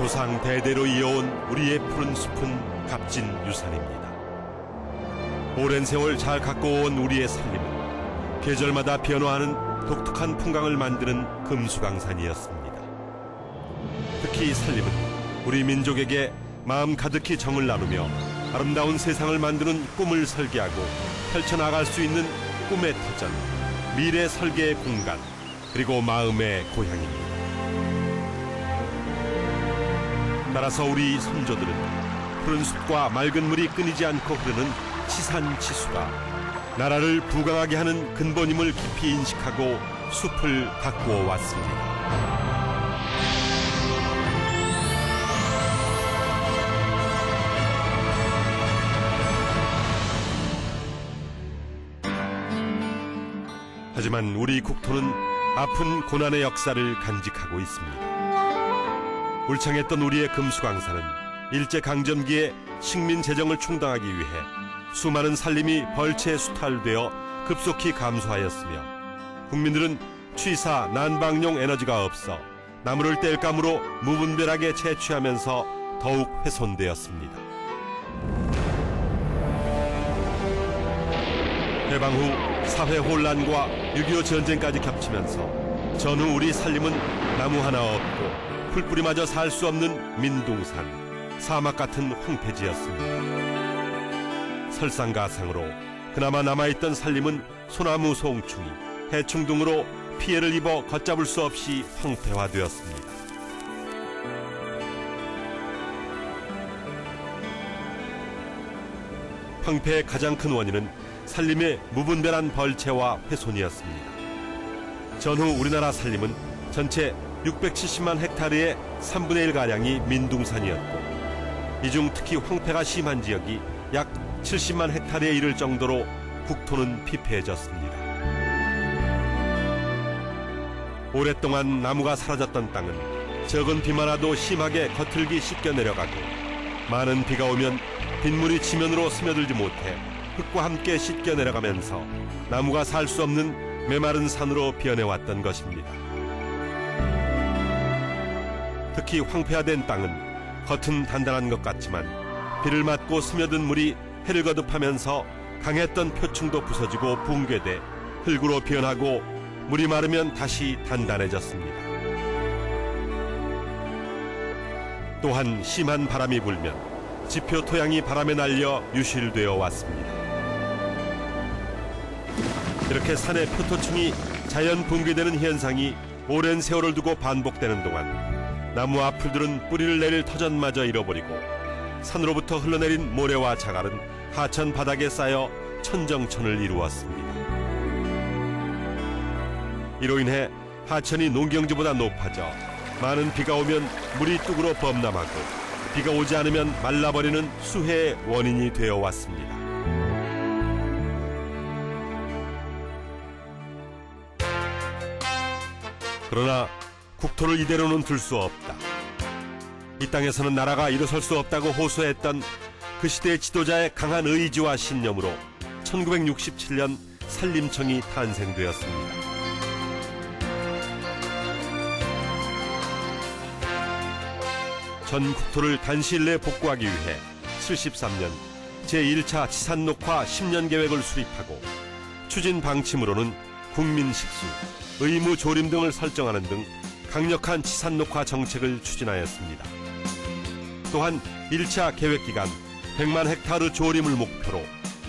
조상 대대로 이어온 우리의 푸른 숲은 값진 유산입니다. 오랜 세월 잘 갖고 온 우리의 살림은 계절마다 변화하는 독특한 풍광을 만드는 금수강산이었습니다. 특히 살림은 우리 민족에게 마음 가득히 정을 나누며 아름다운 세상을 만드는 꿈을 설계하고 펼쳐나갈 수 있는 꿈의 터전, 미래 설계의 공간, 그리고 마음의 고향입니다. 따라서 우리 선조들은 푸른 숲과 맑은 물이 끊이지 않고 흐르는 치산치수가 나라를 부강하게 하는 근본임을 깊이 인식하고 숲을 가꾸어 왔습니다. 하지만 우리 국토는 아픈 고난의 역사를 간직하고 있습니다. 울창했던 우리의 금수강산은 일제강점기에 식민 재정을 충당하기 위해 수많은 산림이 벌채 수탈되어 급속히 감소하였으며 국민들은 취사 난방용 에너지가 없어 나무를 뗄감으로 무분별하게 채취하면서 더욱 훼손되었습니다. 해방 후 사회 혼란과 6.25 전쟁까지 겹치면서 전후 우리 살림은 나무 하나 없고 풀뿌리마저 살 수 없는 민둥산, 사막 같은 황폐지였습니다. 설상가상으로 그나마 남아있던 살림은 소나무 송충이, 해충 등으로 피해를 입어 걷잡을 수 없이 황폐화되었습니다. 황폐의 가장 큰 원인은 산림의 무분별한 벌채와 훼손이었습니다. 전후 우리나라 산림은 전체 670만 헥타르의 3분의 1가량이 민둥산이었고 이 중 특히 황폐가 심한 지역이 약 70만 헥타르에 이를 정도로 국토는 피폐해졌습니다. 오랫동안 나무가 사라졌던 땅은 적은 비만 와도 심하게 거틀기 씻겨 내려가고 많은 비가 오면 빗물이 지면으로 스며들지 못해 흙과 함께 씻겨 내려가면서 나무가 살 수 없는 메마른 산으로 변해왔던 것입니다. 특히 황폐화된 땅은 겉은 단단한 것 같지만 비를 맞고 스며든 물이 해를 거듭하면서 강했던 표층도 부서지고 붕괴돼 흙으로 변하고 물이 마르면 다시 단단해졌습니다. 또한 심한 바람이 불면 지표 토양이 바람에 날려 유실되어 왔습니다. 이렇게 산의 표토층이 자연 붕괴되는 현상이 오랜 세월을 두고 반복되는 동안 나무와 풀들은 뿌리를 내릴 터전마저 잃어버리고 산으로부터 흘러내린 모래와 자갈은 하천 바닥에 쌓여 천정천을 이루었습니다. 이로 인해 하천이 농경지보다 높아져 많은 비가 오면 물이 뚝으로 범람하고 비가 오지 않으면 말라버리는 수해의 원인이 되어 왔습니다. 그러나 국토를 이대로는 둘 수 없다. 이 땅에서는 나라가 일어설 수 없다고 호소했던 그 시대의 지도자의 강한 의지와 신념으로 1967년 산림청이 탄생되었습니다. 전 국토를 단시일 내에 복구하기 위해 73년 제1차 치산녹화 10년 계획을 수립하고 추진 방침으로는 국민 식수, 의무 조림 등을 설정하는 등 강력한 치산 녹화 정책을 추진하였습니다. 또한 1차 계획 기간 100만 헥타르 조림을 목표로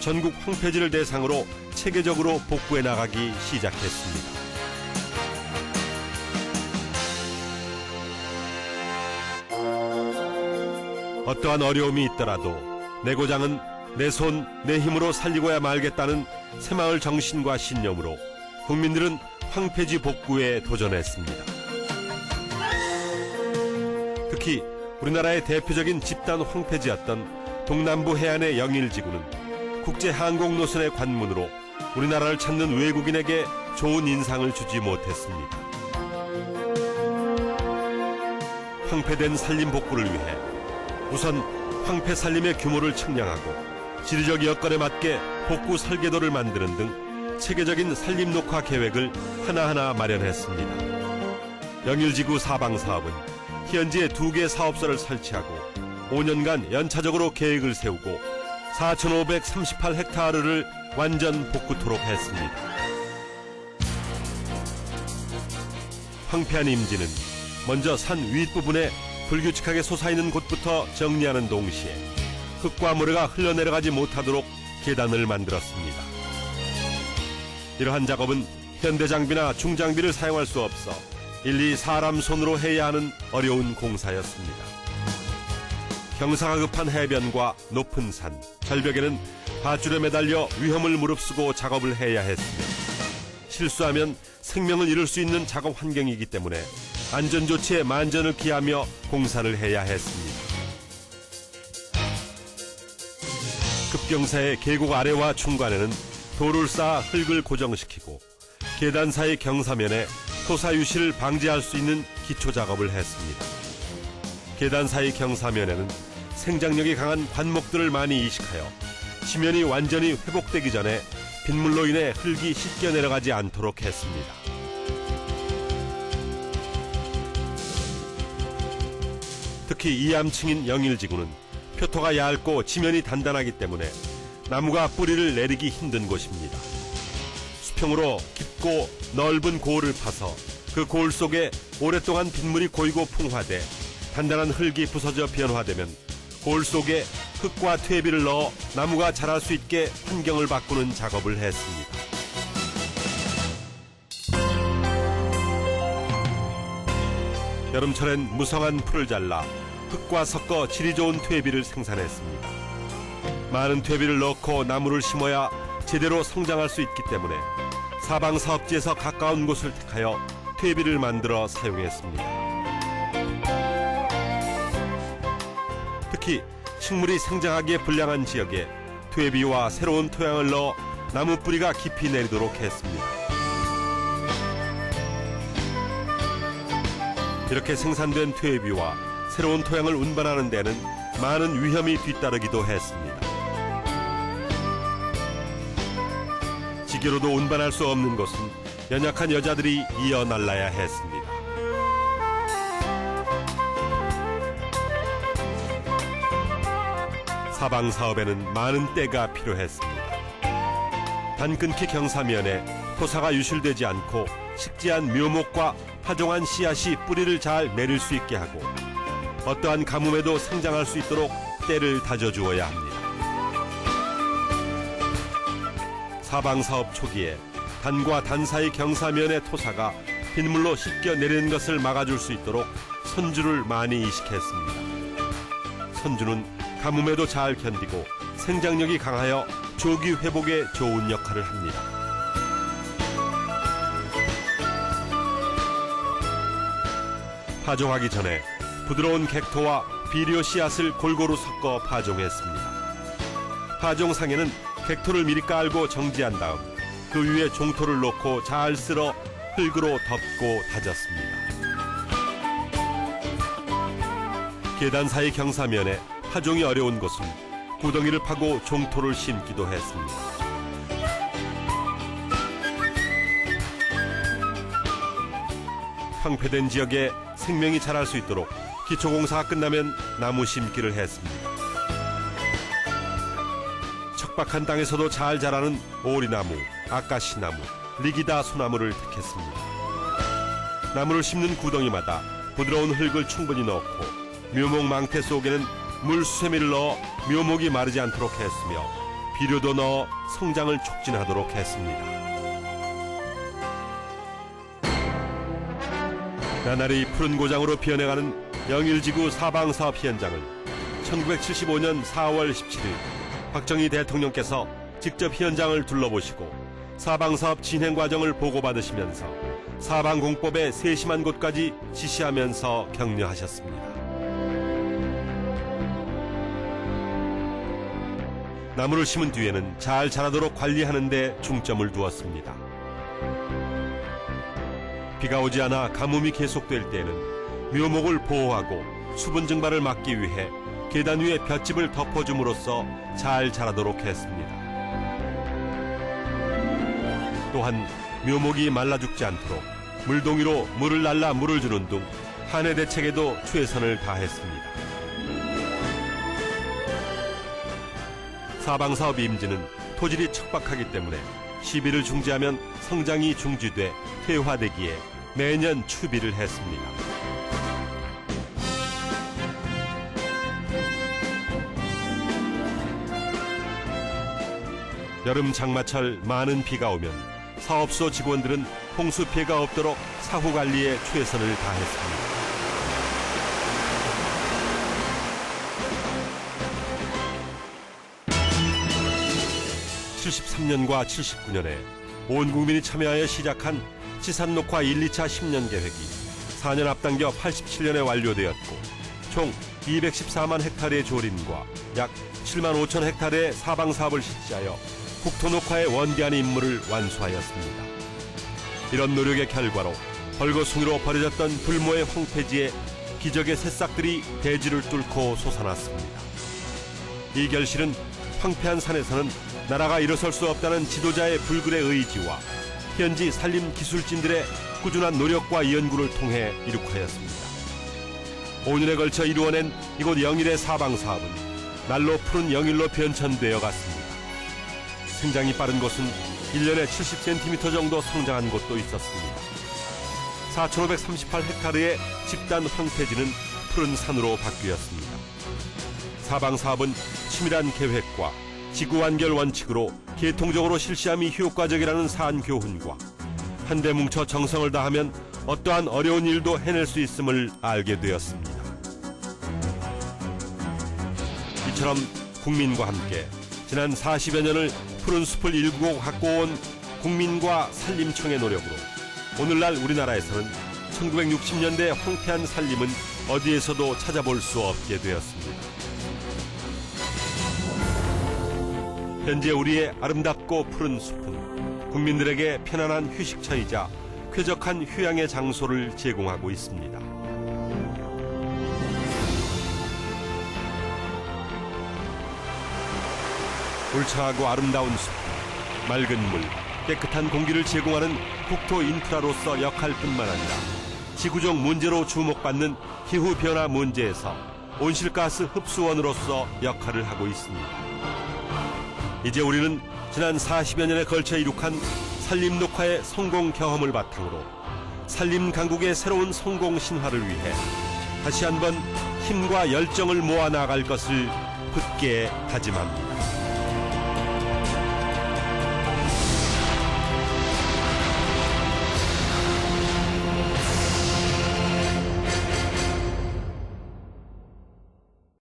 전국 황폐지를 대상으로 체계적으로 복구해 나가기 시작했습니다. 어떠한 어려움이 있더라도 내 고장은 내 손, 내 힘으로 살리고야 말겠다는 새마을 정신과 신념으로 국민들은 황폐지 복구에 도전했습니다. 특히 우리나라의 대표적인 집단 황폐지였던 동남부 해안의 영일지구는 국제 항공 노선의 관문으로 우리나라를 찾는 외국인에게 좋은 인상을 주지 못했습니다. 황폐된 산림 복구를 위해 우선 황폐 산림의 규모를 측량하고 지리적 여건에 맞게 복구 설계도를 만드는 등 체계적인 산림 녹화 계획을 하나하나 마련했습니다. 영일지구 사방 사업은 현지에 두 개 사업소를 설치하고 5년간 연차적으로 계획을 세우고 4,538헥타르를 완전 복구토록 했습니다. 황폐한 임지는 먼저 산 윗부분에 불규칙하게 솟아있는 곳부터 정리하는 동시에 흙과 모래가 흘러내려가지 못하도록 계단을 만들었습니다. 이러한 작업은 현대 장비나 중장비를 사용할 수 없어 일리 사람 손으로 해야 하는 어려운 공사였습니다. 경사가 급한 해변과 높은 산, 절벽에는 밧줄에 매달려 위험을 무릅쓰고 작업을 해야 했으며 실수하면 생명을 잃을 수 있는 작업 환경이기 때문에 안전 조치에 만전을 기하며 공사를 해야 했습니다. 급경사의 계곡 아래와 중간에는 돌을 쌓아 흙을 고정시키고 계단 사이 경사면에 토사 유실을 방지할 수 있는 기초 작업을 했습니다. 계단 사이 경사면에는 생장력이 강한 관목들을 많이 이식하여 지면이 완전히 회복되기 전에 빗물로 인해 흙이 씻겨 내려가지 않도록 했습니다. 특히 이암층인 영일지구는 표토가 얇고 지면이 단단하기 때문에 나무가 뿌리를 내리기 힘든 곳입니다. 수평으로 깊고 넓은 고을을 파서 그 고을 속에 오랫동안 빗물이 고이고 풍화돼 단단한 흙이 부서져 변화되면 고을 속에 흙과 퇴비를 넣어 나무가 자랄 수 있게 환경을 바꾸는 작업을 했습니다. 여름철엔 무성한 풀을 잘라 흙과 섞어 질이 좋은 퇴비를 생산했습니다. 많은 퇴비를 넣고 나무를 심어야 제대로 성장할 수 있기 때문에 사방 사업지에서 가까운 곳을 택하여 퇴비를 만들어 사용했습니다. 특히 식물이 생장하기에 불량한 지역에 퇴비와 새로운 토양을 넣어 나무 뿌리가 깊이 내리도록 했습니다. 이렇게 생산된 퇴비와 새로운 토양을 운반하는 데는 많은 위험이 뒤따르기도 했습니다. 지게로도 운반할 수 없는 곳은 연약한 여자들이 이어 날라야 했습니다. 사방 사업에는 많은 때가 필요했습니다. 단끈키 경사면에 토사가 유실되지 않고 식지한 묘목과 파종한 씨앗이 뿌리를 잘 내릴 수 있게 하고 어떠한 가뭄에도 성장할 수 있도록 때를 다져주어야 합니다. 사방 사업 초기에 단과 단 사이 경사면의 토사가 빗물로 씻겨 내리는 것을 막아줄 수 있도록 선주를 많이 이식했습니다. 선주는 가뭄에도 잘 견디고 생장력이 강하여 조기 회복에 좋은 역할을 합니다. 파종하기 전에 부드러운 객토와 비료 씨앗을 골고루 섞어 파종했습니다. 파종상에는 객토를 미리 깔고 정지한 다음 그 위에 종토를 놓고 잘 쓸어 흙으로 덮고 다졌습니다. 계단 사이 경사면에 파종이 어려운 곳은 구덩이를 파고 종토를 심기도 했습니다. 황폐된 지역에 생명이 자랄 수 있도록 기초공사가 끝나면 나무 심기를 했습니다. 척박한 땅에서도 잘 자라는 오리나무, 아까시나무, 리기다 소나무를 택했습니다. 나무를 심는 구덩이마다 부드러운 흙을 충분히 넣고 묘목 망태 속에는 물 수세미를 넣어 묘목이 마르지 않도록 했으며 비료도 넣어 성장을 촉진하도록 했습니다. 나날이 푸른 고장으로 변해가는 영일지구 사방사업 현장을 1975년 4월 17일 박정희 대통령께서 직접 현장을 둘러보시고 사방사업 진행 과정을 보고받으시면서 사방공법의 세심한 곳까지 지시하면서 격려하셨습니다. 나무를 심은 뒤에는 잘 자라도록 관리하는 데 중점을 두었습니다. 비가 오지 않아 가뭄이 계속될 때는 묘목을 보호하고 수분 증발을 막기 위해 계단 위에 볏짚을 덮어줌으로써 잘 자라도록 했습니다. 또한 묘목이 말라 죽지 않도록 물동이로 물을 날라 물을 주는 등 한해 대책에도 최선을 다했습니다. 사방사업 임진은 토질이 척박하기 때문에 시비를 중지하면 성장이 중지돼 퇴화되기에 매년 추비를 했습니다. 여름 장마철 많은 비가 오면 사업소 직원들은 홍수 피해가 없도록 사후 관리에 최선을 다했습니다. (73년과 79년에) 온 국민이 참여하여 시작한 지산 녹화 1, 2차 10년 계획이 4년 앞당겨 87년에 완료되었고 총 214만 헥타르의 조림과 약 7만 5천 헥타르의 사방 사업을 실시하여 국토 녹화의 원대한 임무를 완수하였습니다. 이런 노력의 결과로 벌거숭이로 버려졌던 불모의 황폐지에 기적의 새싹들이 대지를 뚫고 솟아났습니다. 이 결실은 황폐한 산에서는 나라가 일어설 수 없다는 지도자의 불굴의 의지와 현지 산림 기술진들의 꾸준한 노력과 연구를 통해 이룩하였습니다. 5년에 걸쳐 이루어낸 이곳 영일의 사방 사업은 날로 푸른 영일로 변천되어 갔습니다. 생장이 빠른 곳은 1년에 70cm 정도 성장한 곳도 있었습니다. 4,538헥타르의 집단 황폐지는 푸른 산으로 바뀌었습니다. 사방 사업은 치밀한 계획과 지구 완결 원칙으로 계통적으로 실시함이 효과적이라는 사안 교훈과 한데 뭉쳐 정성을 다하면 어떠한 어려운 일도 해낼 수 있음을 알게 되었습니다. 이처럼 국민과 함께 지난 40여 년을 푸른 숲을 일구고 갖고 온 국민과 산림청의 노력으로 오늘날 우리나라에서는 1960년대 황폐한 산림은 어디에서도 찾아볼 수 없게 되었습니다. 현재 우리의 아름답고 푸른 숲은 국민들에게 편안한 휴식처이자 쾌적한 휴양의 장소를 제공하고 있습니다. 울창하고 아름다운 숲, 맑은 물, 깨끗한 공기를 제공하는 국토 인프라로서 역할 뿐만 아니라 지구적 문제로 주목받는 기후 변화 문제에서 온실가스 흡수원으로서 역할을 하고 있습니다. 이제 우리는 지난 40여 년에 걸쳐 이룩한 산림 녹화의 성공 경험을 바탕으로 산림 강국의 새로운 성공 신화를 위해 다시 한번 힘과 열정을 모아 나갈 것을 굳게 다짐합니다.